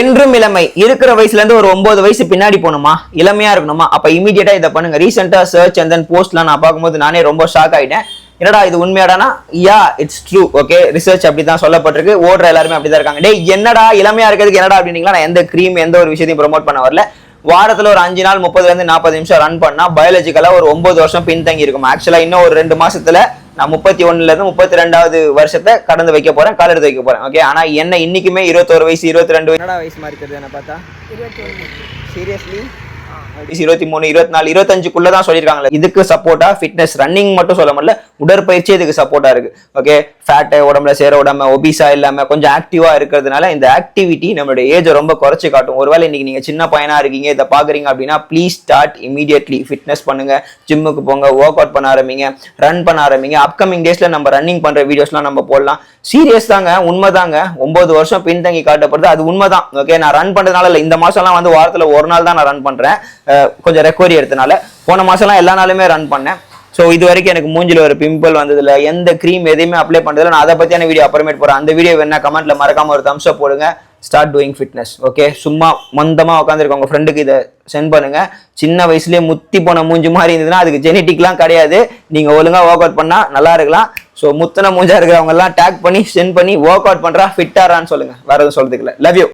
என்றும் இளமை. இருக்கிற வயசுல இருந்து ஒரு ஒன்பது வயசு பின்னாடி போகணுமா? இளமையா இருக்கணுமா? அப்ப இமீடியட்டா இதை பண்ணுங்க. ரீசெண்டா சர்ச் அண்ட் தென் போஸ்ட்லாம் நான் பார்க்கும்போது நானே ரொம்ப ஷாக் ஆயிட்டேன். என்னடா இது உண்மையாடானா? Yeah it's true okay research அப்படி தான் சொல்லப்பட்டிருக்கு. ஓடுற எல்லாருமே அப்படி தான் இருக்காங்க. டேய் என்னடா இளமையா இருக்கிறதுக்கு என்னடா அப்படின்னீங்களா? நான் எந்த க்ரீம் எந்த ஒரு விஷயத்தையும் ப்ரொமோட் பண்ண வரல. வாரத்துல ஒரு அஞ்சு நாள் முப்பதுல இருந்து நாற்பது நிமிஷம் ரன் பண்ணா பயாலஜிக்கலா ஒரு ஒன்பது வருஷம் பின்தங்கி இருக்கும் ஆக்சுவலா இன்னும் ஒரு ரெண்டு மாசத்துல நான் முப்பத்தி ஒண்ணுல இருந்து முப்பத்தி ரெண்டாவது வருஷத்தை கடந்து வைக்க போறேன் கால் எடுத்து வைக்க போறேன் ஓகே ஆனா என்ன இன்னைக்குமே இருபத்தோரு வயசு இருபத்தி ரெண்டு என்னடா வயசு மாதிரி என்ன பார்த்தா? சீரியஸ்லி இருபத்தி மூணு இருபத்தி நாலு இருபத்தஞ்சுக்குள்ள தான் சொல்லியிருக்காங்களே இதுக்கு சப்போர்ட்டா ஃபிட்னஸ் ரன்னிங் மட்டும் சொல்ல முடியல. உடற்பயிற்சி இதுக்கு சப்போர்ட்டா இருக்கு. ஓகே ஃபேட்டை உடம்புல சேர உடம்பு ஒபிசா இல்லாம கொஞ்சம் ஆக்டிவா இருக்கிறதுனால இந்த ஆக்டிவிட்டி நம்மளுடைய ஏஜை ரொம்ப குறைச்சு காட்டும். ஒருவேளை இன்னைக்கு நீங்க சின்ன பையனா இருக்கீங்க இதை பாக்குறீங்க அப்படின்னா ப்ளீஸ் ஸ்டார்ட் இமீடியட்லி ஃபிட்னஸ் பண்ணுங்க. ஜிம்முக்கு போங்க ஒர்க் அவுட் பண்ண ஆரம்பிங்க ரன் பண்ண ஆரம்பிங்க. அப்கமிங் டேஸ்ல நம்ம ரன்னிங் பண்ற வீடியோஸ்லாம் நம்ம போடலாம். சீரியஸ் தாங்க உண்மைதாங்க. ஒன்பது வருஷம் பின்தங்கி காட்டப்படுது அது உண்மைதான். ஓகே நான் ரன் பண்றதுனால இல்லை இந்த மாசம்லாம் வந்து வாரத்துல ஒரு நாள் தான் நான் ரன் பண்றேன். கொஞ்சம் ரெக்கவரி எடுத்தனால போன மாசம்லாம் எல்லா நாளுமே ரன் பண்ணேன். ஸோ இது வரைக்கும் எனக்கு மூஞ்சில் ஒரு பிம்பிள் வந்ததில்ல. எந்த க்ரீம் எதையுமே அப்ளை பண்ணுறதில்ல நான் அதை பற்றியான வீடியோ அப்புறமேட் போகிறேன் அந்த வீடியோ வேணா கமெண்ட்டில் மறக்காம ஒரு தம்ஸ் அப் போடுங்க. ஸ்டார்ட் டூயிங் ஃபிட்னஸ் ஓகே சும்மா மந்தமா உட்காந்துருக்க உங்கள் ஃப்ரெண்டுக்கு இதை சென்ட் பண்ணுங்க. சின்ன வயசுலயே முத்தி போன மூஞ்சி மாதிரி இருந்ததுன்னா அதுக்கு ஜெனட்டிக்லாம் கிடையாது. நீங்க ஒழுங்கா ஒர்க் அவுட் பண்ணால் நல்லா இருக்கலாம். ஸோ முத்தன மூஞ்சா இருக்கிறவங்க எல்லாம் டேக் பண்ணி சென்ட் பண்ணி ஒர்க் அவுட் பண்ணுறா ஃபிட்டாரான்னு சொல்லுங்க. வேற எதுவும் சொல்றதுக்கு இல்லை. Love you